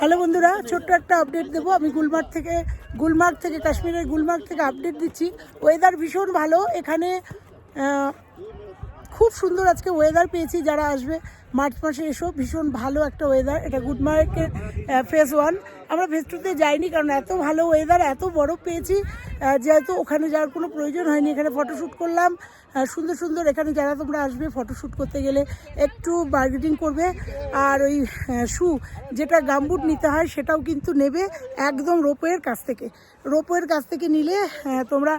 Hello বন্ধুরা, ছোট্ট একটা আপডেট দেবো। আমি গুলমার্গ থেকে গুলমার্গ থেকে, কাশ্মীরের গুলমার্গ থেকে আপডেট দিচ্ছি। ওয়েদার ভীষণ ভালো। এখানে খুব সুন্দর আজকে ওয়েদার পেয়েছি যারা আসবে। মার্চ মাসে এসো, ভীষণ ভালো একটা ওয়েদার এটা গুলমার্গের ফেস ওয়ান আমরা ফেস টুতে যাইনি কারণ এত ভালো ওয়েদার এত বরফ পেয়েছি। যেহেতু ওখানে যাওয়ার কোনো প্রয়োজন হয়নি, এখানে ফটোশ্যুট করলাম। সুন্দর সুন্দর এখানে যারা তোমরা আসবে ফটোশ্যুট করতে গেলে একটু বার্গেটিং করবে। আর ওই শু যেটা গামবুট নিতে হয় সেটাও কিন্তু নেবে একদম রোপওয়ের কাছ থেকে। রোপওয়ের কাছ থেকে নিলে তোমরা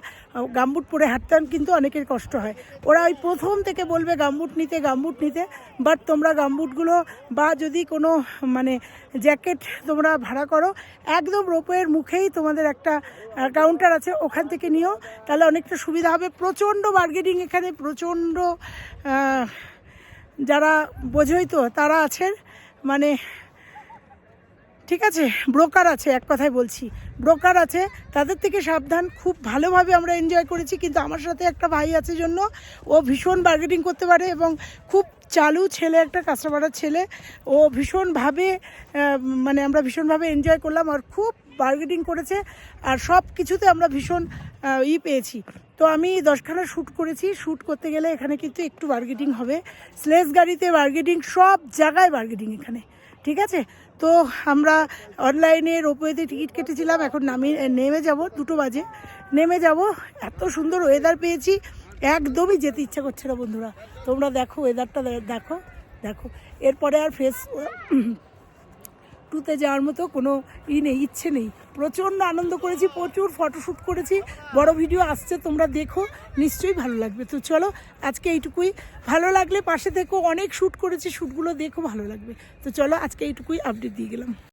গামবুট পরে হাঁটতে কিন্তু অনেকের কষ্ট হয়। ওরা ওই প্রথম থেকে বলবে গামবুট নিতে গামবুট নিতে বাট তোমরা গামবুটগুলো বা যদি কোনো মানে জ্যাকেট তোমরা ভাড়া করো, একদম রোপের মুখেই তোমাদের একটা কাউন্টার আছে, ওখান থেকে নিও। তাহলে অনেকটা সুবিধা হবে। প্রচণ্ড বার্গেনিং এখানে, প্রচণ্ড যারা বোঝই তো, তারা আছেন মানে ঠিক আছে? ব্রোকার আছে, এক কথায় বলছি। ব্রোকার আছে, তাদের থেকে সাবধান। খুব ভালোভাবে আমরা এনজয় করেছি, কিন্তু আমার সাথে একটা ভাই আছে জন্য, ও ভীষণ বার্গেটিং করতে পারে এবং খুব চালু ছেলে একটা কাস্টমারের ছেলে। ও ভীষণভাবে মানে আমরা ভীষণভাবে এনজয় করলাম আর খুব বার্গেটিং করেছে আর সব কিছুতে আমরা ভীষণ ই পেয়েছি। তো আমি দশখানা শ্যুট করেছি। শ্যুট করতে গেলে এখানে কিন্তু একটু বার্গেটিং হবে। স্লেস গাড়িতে বার্গেটিং সব জায়গায় বার্গেটিং এখানে। ঠিক আছে? তো আমরা অনলাইনে রোপওয়েতে টিকিট কেটেছিলাম, এখন নামি, নেমে যাব, দুটো বাজে। নেমে যাব, এত সুন্দর ওয়েদার পেয়েছি, একদমই যেতে ইচ্ছা করছে না বন্ধুরা। তোমরা দেখো ওয়েদারটা দেখো দেখো। এরপরে আর ফেস টুতে যাওয়ার মতো কোনো ই নেই, ইচ্ছে নেই। প্রচণ্ড আনন্দ করেছি, প্রচুর ফটোশ্যুট করেছি। বড় ভিডিও আসছে, তোমরা দেখো, নিশ্চয়ই ভালো লাগবে। তো চলো, আজকে এইটুকুই। ভালো লাগলে পাশে দেখো অনেক শ্যুট করেছি শ্যুটগুলো দেখো, ভালো লাগবে। তো চলো, আজকে এইটুকুই আপডেট দিয়ে গেলাম।